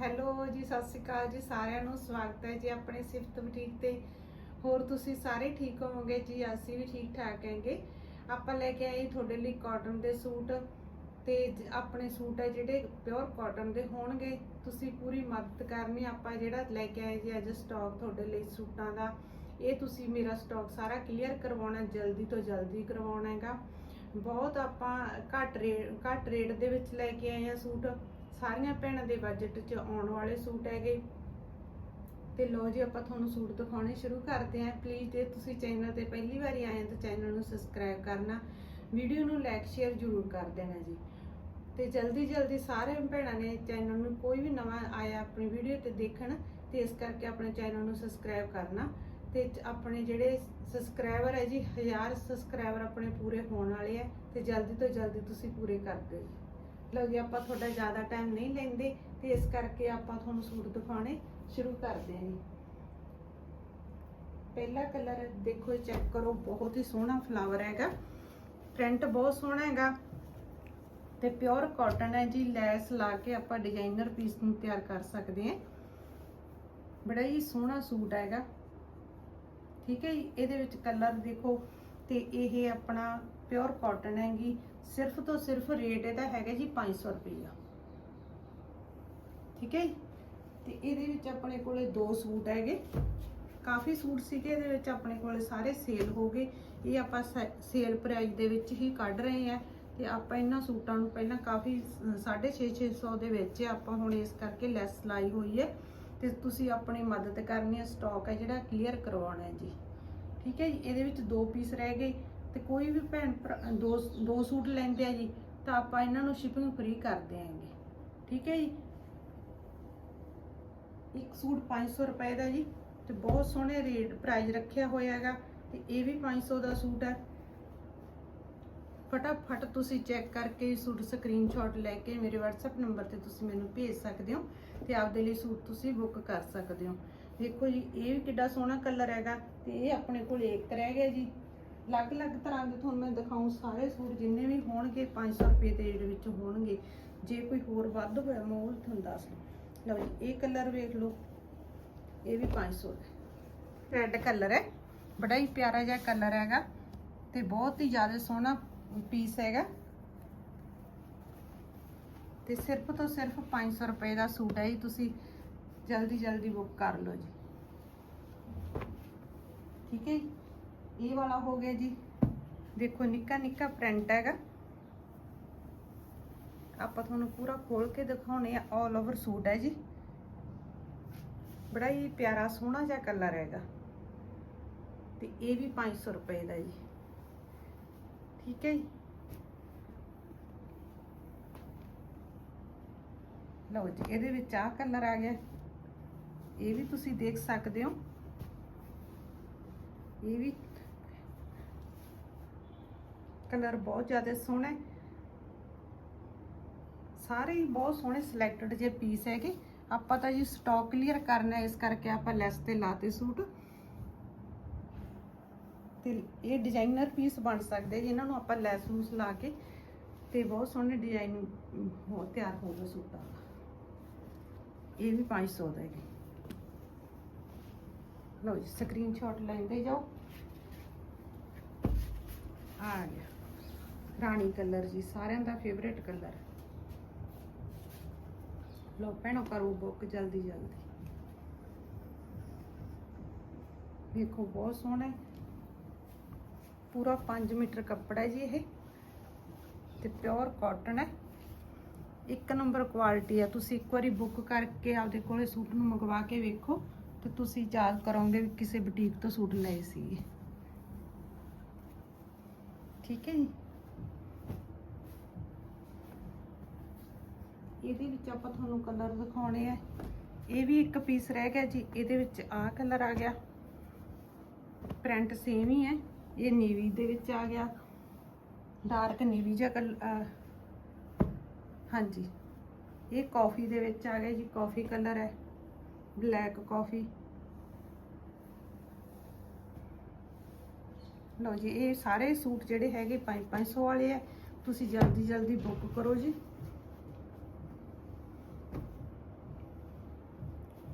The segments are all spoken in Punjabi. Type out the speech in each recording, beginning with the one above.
ਹੈਲੋ ਜੀ, ਸਤਿ ਸ਼੍ਰੀ ਅਕਾਲ ਜੀ, ਸਾਰਿਆਂ ਨੂੰ ਸਵਾਗਤ ਹੈ ਜੀ ਆਪਣੇ ਸਿਫਤ ਬੁਟੀਕ ਤੇ। ਹੋਰ ਤੁਸੀਂ ਸਾਰੇ ਠੀਕ ਹੋਵੋਗੇ? ਜੀ, ਅਸੀਂ ਵੀ ਠੀਕ ਠਾਕ ਹੈਗੇ। ਆਪਾਂ ਲੈ ਕੇ ਆਏ ਤੁਹਾਡੇ ਲਈ ਕਾਟਨ ਦੇ ਸੂਟ ਤੇ ਆਪਣੇ ਸੂਟ ਹੈ ਜਿਹੜੇ ਪਿਓਰ ਕਾਟਨ ਦੇ ਹੋਣਗੇ। ਤੁਸੀਂ ਪੂਰੀ ਮਦਦ ਕਰਨੀ, ਆਪਾਂ ਜਿਹੜਾ ਲੈ ਕੇ ਆਏ ਜੀ ਅੱਜ ਸਟਾਕ ਤੁਹਾਡੇ ਲਈ ਸੂਟਾਂ ਦਾ, ਇਹ ਤੁਸੀਂ ਮੇਰਾ ਸਟਾਕ ਸਾਰਾ ਕਲੀਅਰ ਕਰਵਾਉਣਾ, ਜਲਦੀ ਤੋਂ ਜਲਦੀ ਕਰਵਾਉਣਾ ਹੈਗਾ। ਬਹੁਤ ਆਪਾਂ ਘੱਟ ਰੇਟ ਘੱਟ ਰੇਟ ਦੇ ਵਿੱਚ ਲੈ ਕੇ ਆਏ ਆ ਸੂਟ। ਸਾਰੀਆਂ ਭੈਣਾਂ ਦੇ ਬਜਟ 'ਚ ਆਉਣ ਵਾਲੇ ਸੂਟ ਹੈਗੇ। ਤੇ ਲੋ ਜੀ, ਆਪਾਂ ਤੁਹਾਨੂੰ ਸੂਟ ਦਿਖਾਉਣੇ ਸ਼ੁਰੂ ਕਰਦੇ ਹਾਂ। ਪਲੀਜ਼ ਜੇ ਤੁਸੀਂ ਚੈਨਲ ਤੇ ਪਹਿਲੀ ਵਾਰੀ ਆਏ ਤਾਂ ਚੈਨਲ ਨੂੰ ਸਬਸਕ੍ਰਾਈਬ ਕਰਨਾ। ਵੀਡੀਓ ਨੂੰ ਲਾਈਕ ਸ਼ੇਅਰ ਜ਼ਰੂਰ ਕਰ ਦੇਣਾ ਜੀ। ਤੇ ਜਲਦੀ ਜਲਦੀ ਸਾਰੇ ਭੈਣਾਂ ਨੇ ਚੈਨਲ ਨੂੰ ਕੋਈ ਵੀ ਨਵਾਂ ਆਇਆ ਆਪਣੀ ਵੀਡੀਓ ਤੇ ਦੇਖਣ, ਤੇ ਇਸ ਕਰਕੇ ਆਪਣੇ ਚੈਨਲ ਨੂੰ ਸਬਸਕ੍ਰਾਈਬ ਕਰਨਾ। ਤੇ ਆਪਣੇ ਜਿਹੜੇ ਸਬਸਕ੍ਰਾਈਬਰ ਹੈ ਜੀ 1000 ਸਬਸਕ੍ਰਾਈਬਰ ਆਪਣੇ ਪੂਰੇ ਹੋਣ ਵਾਲੇ ਹੈ। ਤੇ ਜਲਦੀ ਤੋਂ ਜਲਦੀ ਤੁਸੀਂ ਪੂਰੇ ਕਰ ਦਿਓ ਜੀ। ਲਓ ਜੀ ਆਪਾਂ ਤੁਹਾਡਾ ਜ਼ਿਆਦਾ ਟਾਈਮ ਨਹੀਂ ਲੈਂਦੇ, ਤੇ ਇਸ ਕਰਕੇ ਆਪਾਂ ਤੁਹਾਨੂੰ ਸੂਟ ਦਿਖਾਉਣੇ ਸ਼ੁਰੂ ਕਰਦੇ ਹਾਂ ਜੀ। ਪਹਿਲਾ ਕਲਰ ਦੇਖੋ ਚੈੱਕ ਕਰੋ, ਬਹੁਤ ਹੀ ਸੋਹਣਾ ਫਲਾਵਰ ਹੈਗਾ। ਪ੍ਰਿੰਟ ਬਹੁਤ ਸੋਹਣਾ ਹੈਗਾ। ਤੇ ਪਿਓਰ ਕਾਟਨ ਹੈ ਜੀ, ਲੈਸ ਲਾ ਕੇ ਆਪਾਂ ਡਿਜ਼ਾਈਨਰ ਪੀਸ ਨੂੰ ਤਿਆਰ ਕਰ ਸਕਦੇ ਹਾਂ। ਬੜਾ ਹੀ ਸੋਹਣਾ ਸੂਟ ਹੈਗਾ। ਠੀਕ ਹੈ ਜੀ, ਇਹਦੇ ਵਿੱਚ ਕਲਰ ਦੇਖੋ, ਤੇ ਇਹ ਆਪਣਾ ਪਿਓਰ ਕਾਟਨ ਹੈਗੀ। ਸਿਰਫ ਤੋਂ ਸਿਰਫ ਰੇਟ ਇਹਦਾ ਹੈਗਾ ਜੀ 500 ਰੁਪਈਆ। ਠੀਕ ਹੈ ਜੀ? ਤੇ ਇਹਦੇ ਵਿੱਚ ਆਪਣੇ ਕੋਲੇ ਦੋ ਸੂਟ ਹੈਗੇ। ਕਾਫੀ ਸੂਟ ਸੀਗੇ, ਇਹਦੇ ਵਿੱਚ ਆਪਣੇ ਕੋਲੇ ਸਾਰੇ ਸੇਲ ਹੋ ਗਏ। ਇਹ ਆਪਾਂ ਸੇਲ ਪ੍ਰਾਈਸ ਦੇ ਵਿੱਚ ਹੀ ਕੱਢ ਰਹੇ ਆ ਤੇ ਆਪਾਂ ਇਹਨਾਂ ਸੂਟਾਂ ਨੂੰ ਪਹਿਲਾਂ ਕਾਫੀ 650 ਦੇ ਵਿੱਚ ਆਪਾਂ ਹੁਣ ਇਸ ਕਰਕੇ ਲੈਸ ਲਾਈ ਹੋਈ ਹੈ। ਤੇ ਤੁਸੀਂ ਆਪਣੀ ਮਦਦ ਕਰਨੀ ਹੈ ਸਟਾਕ ਹੈ ਜਿਹੜਾ ਕਲੀਅਰ ਕਰਵਾਉਣਾ ਹੈ ਜੀ। ਠੀਕ ਹੈ ਜੀ? ਇਹਦੇ ਵਿੱਚ ਦੋ ਪੀਸ ਰਹਿ ਗਏ। ਤੇ ਕੋਈ ਵੀ ਭੈਣ ਭਰਾ- ਦੋ ਦੋ ਸੂਟ ਲੈਂਦੇ ਆ ਜੀ, ਤਾਂ ਆਪਾਂ ਇਹਨਾਂ ਨੂੰ ਸ਼ਿਪਿੰਗ ਫ੍ਰੀ ਕਰ ਦਿਆਂਗੇ। ਠੀਕ ਹੈ ਜੀ? ਇੱਕ ਸੂਟ 500 ਰੁਪਏ ਦਾ ਜੀ, ਤੇ ਬਹੁਤ ਸੋਹਣੇ ਰੇਟ ਪ੍ਰਾਈਸ ਰੱਖਿਆ ਹੋਇਆ ਹੈਗਾ, ਤੇ ਇਹ ਵੀ 500 ਦਾ ਸੂਟ ਹੈ। ਫਟਾਫਟ ਤੁਸੀਂ ਚੈੱਕ ਕਰਕੇ ਸੂਟ ਸਕਰੀਨਸ਼ਾਟ ਲੈ ਕੇ ਮੇਰੇ WhatsApp ਨੰਬਰ ਤੇ ਤੁਸੀਂ ਮੈਨੂੰ ਭੇਜ ਸਕਦੇ ਹੋ, ਤੇ ਆਪਦੇ ਲਈ ਸੂਟ ਤੁਸੀਂ ਬੁੱਕ ਕਰ ਸਕਦੇ ਹੋ। ਦੇਖੋ ਜੀ, ਇਹ ਵੀ ਕਿੱਡਾ ਸੋਹਣਾ ਕਲਰ ਹੈਗਾ, ਤੇ ਇਹ ਆਪਣੇ ਕੋਲ ਇੱਕ ਰਹਿ ਗਿਆ ਜੀ। ਅਲੱਗ-ਅਲੱਗ ਤਰ੍ਹਾਂ ਦੇ ਤੁਹਾਨੂੰ ਮੈਂ ਦਿਖਾਉਂ ਸਾਰੇ ਸੂਟ ਜਿੰਨੇ ਵੀ ਹੋਣਗੇ 500 ਰੁਪਏ ਦੇ ਰੇਟ ਵਿੱਚ ਹੋਣਗੇ। ਜੇ ਕੋਈ ਹੋਰ ਵੱਧ ਹੋਇਆ, ਮੈਂ ਉਹ ਤੁਹਾਨੂੰ ਦੱਸ ਦੂੰ। ਲਓ ਜੀ, ਇਹ ਕਲਰ ਵੇਖ ਲਓ, ਇਹ ਵੀ 500 ਦਾ। ਰੈੱਡ ਕਲਰ ਹੈ, ਬੜਾ ਹੀ ਪਿਆਰਾ ਜਿਹਾ ਕਲਰ ਹੈਗਾ ਤੇ ਬਹੁਤ ਹੀ ਜ਼ਿਆਦਾ ਸੋਹਣਾ ਪੀਸ ਹੈਗਾ। ਤੇ ਸਿਰਫ ਤੋਂ ਸਿਰਫ 500 ਰੁਪਏ ਦਾ ਸੂਟ ਹੈ ਜੀ, ਤੁਸੀਂ ਜਲਦੀ ਜਲਦੀ ਬੁੱਕ ਕਰ ਲਓ ਜੀ। ਠੀਕ ਹੈ ਜੀ? ਇਹ ਵਾਲਾ ਹੋ ਗਿਆ ਜੀ ਦੇਖੋ ਨਿੱਕਾ ਨਿੱਕਾ ਪ੍ਰਿੰਟ ਹੈਗਾ ਆਪਾਂ ਤੁਹਾਨੂੰ ਪੂਰਾ ਖੋਲ ਕੇ ਦਿਖਾਉਣੇ ਆ ਆਲ ਓਵਰ ਸੂਟ ਹੈ ਜੀ ਬੜਾ ਹੀ ਪਿਆਰਾ ਸੋਹਣਾ ਜਿਹਾ ਕਲਰ ਹੈਗਾ ਤੇ ਇਹ ਵੀ 500 ਰੁਪਏ ਦਾ ਜੀ ਠੀਕ ਹੈ ਜੀ ਲਓ ਜੀ ਇਹਦੇ ਵਿੱਚ ਆਹ ਕਲਰ ਆ ਗਿਆ ਇਹ ਵੀ ਤੁਸੀਂ ਦੇਖ ਸਕਦੇ ਹੋ ਇਹ ਵੀ ਕਲਰ ਬਹੁਤ ਜ਼ਿਆਦਾ ਸੋਹਣਾ ਹੈ ਸਾਰੇ ਹੀ ਬਹੁਤ ਸੋਹਣੇ ਸਿਲੈਕਟਡ ਜੇ ਪੀਸ ਹੈਗੇ ਆਪਾਂ ਤਾਂ ਜੀ ਸਟਾਕ ਕਲੀਅਰ ਕਰਨਾ ਹੈ, ਇਸ ਕਰਕੇ ਆਪਾਂ ਲੈਸ ਤੇ ਲਾਤੇ ਸੂਟ ਤੇ ਇਹ ਡਿਜ਼ਾਈਨਰ ਪੀਸ ਬਣ ਸਕਦੇ ਜਿਨ੍ਹਾਂ ਨੂੰ ਆਪਾਂ ਲੈਸ ਲੂਸ ਲਾ ਕੇ ਤੇ ਬਹੁਤ ਸੋਹਣੇ ਡਿਜ਼ਾਈਨ ਹੋ ਤਿਆਰ ਹੋ ਗਏ ਸੂਟਾਂ ਦਾ ਇਹ ਵੀ 500 ਦਾ ਹੈ ਲਓ ਜੀ ਸਕਰੀਨਸ਼ਾਟ ਲੈਂਦੇ ਜਾਓ ਆ ਗਿਆ ਰਾਣੀ ਕਲਰ ਜੀ ਸਾਰਿਆਂ ਦਾ ਫੇਵਰੇਟ ਕਲਰ ਲਓ ਭੈਣੋ ਕਰੋ ਬੁੱਕ ਜਲਦੀ ਜਲਦੀ ਦੇਖੋ ਬਹੁਤ ਸੋਹਣਾ ਹੈ ਪੂਰਾ 5 ਮੀਟਰ ਕੱਪੜਾ ਹੈ ਜੀ ਇਹ ਤੇ ਪਿਓਰ ਕਾਟਨ ਹੈ ਇੱਕ ਨੰਬਰ ਕੁਆਲਿਟੀ ਹੈ ਤੁਸੀਂ ਇੱਕ ਵਾਰੀ ਬੁੱਕ ਕਰਕੇ ਆਪਦੇ ਕੋਲੇ ਸੂਟ ਨੂੰ ਮੰਗਵਾ ਕੇ ਵੇਖੋ ਤੇ ਤੁਸੀਂ ਯਾਦ ਕਰੋਗੇ ਵੀ ਕਿਸੇ ਬੁਟੀਕ ਤੋਂ ਸੂਟ ਲਏ ਸੀਗੇ ਠੀਕ ਹੈ ਜੀ ਇਹਦੇ ਵਿੱਚ ਆਪਾਂ ਤੁਹਾਨੂੰ ਕਲਰ ਦਿਖਾਉਣੇ ਆ। ਇਹ ਵੀ ਇੱਕ ਪੀਸ ਰਹਿ ਗਿਆ ਜੀ, ਇਹਦੇ ਵਿੱਚ ਆਹ ਕਲਰ ਆ ਗਿਆ। ਪ੍ਰਿੰਟ ਸੇਮ ਹੀ ਹੈ, ਇਹ ਨੀਵੀ ਦੇ ਵਿੱਚ ਆ ਗਿਆ। ਡਾਰਕ ਨੀਵੀ ਜਿਹਾ ਕਲਰ ਹਾਂਜੀ, ਇਹ ਕਾਫੀ ਦੇ ਵਿੱਚ ਆ ਗਿਆ ਜੀ ਕਾਫੀ ਕਲਰ ਹੈ। ਬਲੈਕ ਕਾਫੀ ਲਓ ਜੀ, ਇਹ ਸਾਰੇ ਸੂਟ ਜਿਹੜੇ ਹੈਗੇ 5-500 ਵਾਲੇ ਆ। ਤੁਸੀਂ ਜਲਦੀ ਜਲਦੀ ਬੁੱਕ ਕਰੋ ਜੀ।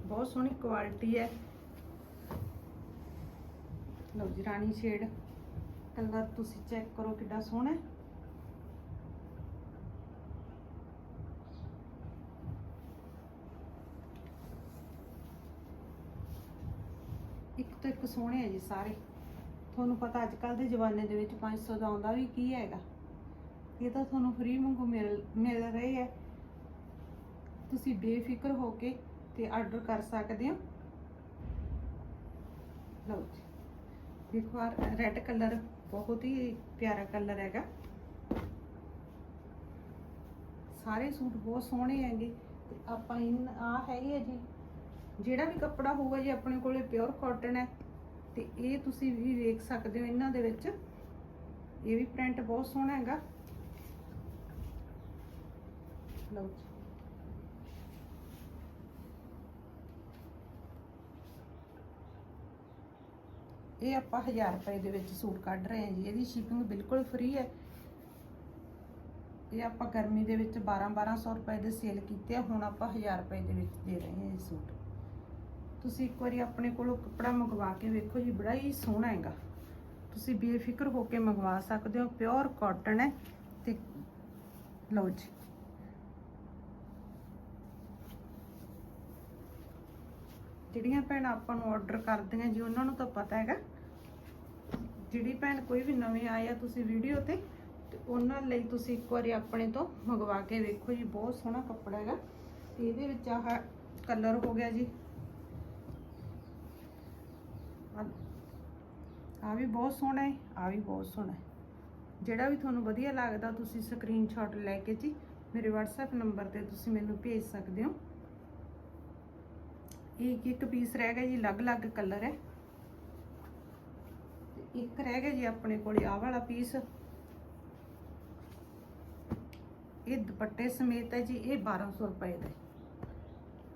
ਬਹੁਤ ਸੋਹਣੀ ਕੁਆਲਿਟੀ ਹੈ। ਲਓ ਜੀ, ਰਾਣੀ ਸ਼ੇਡ। ਕਲਰ ਤੁਸੀਂ ਚੈੱਕ ਕਰੋ ਕਿੱਡਾ ਸੋਹਣਾ ਹੈ। ਇੱਕ ਤੋਂ ਇੱਕ ਸੋਹਣੇ ਹੈ ਜੀ ਸਾਰੇ। ਤੁਹਾਨੂੰ ਪਤਾ ਅੱਜ ਕੱਲ ਦੇ ਜ਼ਮਾਨੇ ਦੇ ਵਿੱਚ 500 ਦਾ ਆਉਂਦਾ ਵੀ ਕੀ ਹੈਗਾ। ਇਹ ਤਾਂ ਤੁਹਾਨੂੰ ਫ੍ਰੀ ਵਾਂਗੂ ਮਿਲ ਮਿਲ ਰਹੇ ਹੈ। ਤੁਸੀਂ ਬੇਫਿਕਰ ਹੋ ਕੇ ਤੇ ਆਰਡਰ ਕਰ ਸਕਦੇ ਹੋ। ਲਓ ਜੀ। ਦੇਖੋ ਆ ਰੈੱਡ ਕਲਰ ਬਹੁਤ ਹੀ ਪਿਆਰਾ ਕਲਰ ਹੈਗਾ। ਸਾਰੇ ਸੂਟ ਬਹੁਤ ਸੋਹਣੇ ਹੈਗੇ। ਤੇ ਆਪਾਂ ਇਨ ਆ ਹੈਗੇ ਆ ਜੀ। ਜਿਹੜਾ ਵੀ ਕੱਪੜਾ ਹੋਊਗਾ ਜੀ ਆਪਣੇ ਕੋਲੇ ਪਿਓਰ ਕਾਟਨ ਹੈ। ਤੇ ਇਹ ਤੁਸੀਂ ਵੀ ਵੇਖ ਸਕਦੇ ਹੋ ਇਹਨਾਂ ਦੇ ਵਿੱਚ। ਇਹ ਵੀ ਪ੍ਰਿੰਟ ਬਹੁਤ ਸੋਹਣਾ ਹੈਗਾ। ਲਓ ਜੀ ਇਹ ਆਪਾਂ 1000 ਰੁਪਏ ਦੇ ਵਿੱਚ ਸੂਟ ਕੱਢ ਰਹੇ ਹਾਂ ਜੀ। ਇਹਦੀ ਸ਼ਿਪਿੰਗ ਬਿਲਕੁਲ ਫ੍ਰੀ ਹੈ। ਇਹ ਆਪਾਂ ਗਰਮੀ ਦੇ ਵਿੱਚ 12 1200 ਰੁਪਏ ਦੇ ਸੇਲ ਕੀਤੇ ਆ, ਹੁਣ ਆਪਾਂ 1000 ਰੁਪਏ ਦੇ ਵਿੱਚ ਦੇ ਰਹੇ ਹਾਂ ਇਹ ਸੂਟ। ਤੁਸੀਂ ਇੱਕ ਵਾਰੀ ਆਪਣੇ ਕੋਲੋਂ ਕੱਪੜਾ ਮੰਗਵਾ ਕੇ ਵੇਖੋ ਜੀ, ਬੜਾ ਹੀ ਸੋਹਣਾ ਹੈਗਾ। ਤੁਸੀਂ ਬੇਫਿਕਰ ਹੋ ਕੇ ਮੰਗਵਾ ਸਕਦੇ ਹੋ ਪਿਓਰ ਕਾਟਨ ਹੈ ਤੇ ਲਓ ਜੀ। ਜਿਹੜੀਆਂ ਭੈਣਾਂ ਆਪਾਂ ਨੂੰ ਆਰਡਰ ਕਰਦੀਆਂ ਜੀ, ਉਹਨਾਂ ਨੂੰ ਤਾਂ ਪਤਾ ਹੈਗਾ। ਜਿਹੜੀ ਭੈਣ ਕੋਈ ਵੀ ਨਵੇਂ ਆਏ ਆ ਤੁਸੀਂ ਵੀਡੀਓ ਤੇ ਉਹਨਾਂ ਲਈ ਤੁਸੀਂ ਇੱਕ ਵਾਰੀ ਆਪਣੇ ਤੋਂ ਮੰਗਵਾ ਕੇ ਵੇਖੋ ਜੀ, ਬਹੁਤ ਸੋਹਣਾ ਕੱਪੜਾ ਹੈਗਾ। ਤੇ ਇਹਦੇ ਵਿੱਚ ਆਹ ਕਲਰ ਹੋ ਗਿਆ ਜੀ। ਆ ਵੀ ਬਹੁਤ ਸੋਹਣਾ ਹੈ ਆ ਵੀ ਬਹੁਤ ਸੋਹਣਾ ਹੈ। ਜਿਹੜਾ ਵੀ ਤੁਹਾਨੂੰ ਵਧੀਆ ਲੱਗਦਾ, ਤੁਸੀਂ ਸਕਰੀਨਸ਼ਾਟ ਲੈ ਕੇ ਜੀ, ਮੇਰੇ WhatsApp ਨੰਬਰ ਤੇ ਤੁਸੀਂ ਮੈਨੂੰ ਭੇਜ ਸਕਦੇ ਹੋ। ਇਹ ਇੱਕ ਪੀਸ ਰਹਿ ਗਿਆ ਜੀ, ਅਲੱਗ-ਅਲੱਗ ਕਲਰ ਹੈ। ਇੱਕ ਰਹਿ ਗਿਆ ਜੀ ਆਪਣੇ ਕੋਲੇ, ਆਹ ਵਾਲਾ ਪੀਸ ਇਹ ਦੁਪੱਟੇ ਸਮੇਤ ਹੈ ਜੀ, ਇਹ 1200 ਰੁਪਏ ਦਾ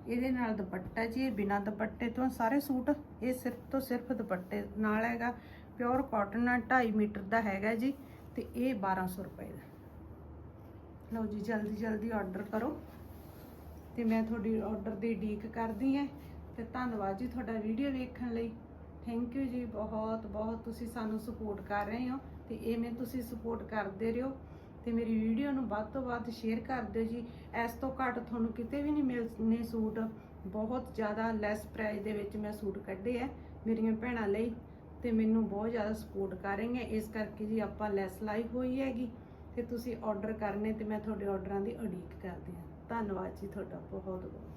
ਇਹਦੇ ਨਾਲ ਦੁਪੱਟਾ ਜੀ, ਇਹ ਬਿਨਾ ਦੁਪੱਟੇ ਤੋਂ ਸਾਰੇ ਸੂਟ, ਇਹ ਸਿਰਫ ਤੋਂ ਸਿਰਫ ਦੁਪੱਟੇ ਨਾਲ ਹੈਗਾ। ਪਿਓਰ ਕਾਟਨ ਨਾਲ 2.5 ਮੀਟਰ ਦਾ ਹੈਗਾ ਜੀ, ਤੇ ਇਹ 1200 ਰੁਪਏ ਦਾ ਲਓ ਜੀ, ਜਲਦੀ ਜਲਦੀ ਆਰਡਰ ਕਰੋ। ਤੇ ਮੈਂ ਤੁਹਾਡੀ ਆਰਡਰ ਦੀ ਡੀਕ ਕਰਦੀ ਹਾਂ। ਤੇ ਧੰਨਵਾਦ ਜੀ ਤੁਹਾਡਾ ਵੀਡੀਓ ਵੇਖਣ ਲਈ। ਥੈਂਕ ਯੂ ਜੀ ਬਹੁਤ ਬਹੁਤ ਤੁਸੀਂ ਸਾਨੂੰ ਸਪੋਰਟ ਕਰ ਰਹੇ ਹੋ ਤੇ ਐਵੇਂ ਤੁਸੀਂ ਸਪੋਰਟ ਕਰਦੇ ਰਹੋ ਤੇ ਮੇਰੀ ਵੀਡੀਓ ਨੂੰ ਵੱਧ ਤੋਂ ਵੱਧ ਸ਼ੇਅਰ ਕਰ ਦਿਓ ਜੀ। ਇਸ ਤੋਂ ਘੱਟ ਤੁਹਾਨੂੰ ਕਿਤੇ ਵੀ ਨਹੀਂ ਮਿਲਨੇ ਸੂਟ। ਬਹੁਤ ਜ਼ਿਆਦਾ ਲੈਸ ਪ੍ਰਾਈਸ ਦੇ ਵਿੱਚ ਮੈਂ ਸੂਟ ਕੱਢੇ ਆ ਮੇਰੀਆਂ ਭੈਣਾਂ ਲਈ ਤੇ ਮੈਨੂੰ ਬਹੁਤ ਜ਼ਿਆਦਾ ਸਪੋਰਟ ਕਰ ਰਹੀਆਂ ਇਸ ਕਰਕੇ ਜੀ ਆਪਾਂ ਲੈਸ ਲਾਈ ਹੋਈ ਹੈਗੀ ਤੇ ਤੁਸੀਂ ਆਰਡਰ ਕਰਨੇ ਤੇ ਮੈਂ ਤੁਹਾਡੇ ਆਰਡਰਾਂ ਦੀ ਉਡੀਕ ਕਰਦੀ ਹਾਂ। ਧੰਨਵਾਦ ਜੀ ਤੁਹਾਡਾ। ਬਹੁਤ ਬਹੁਤ।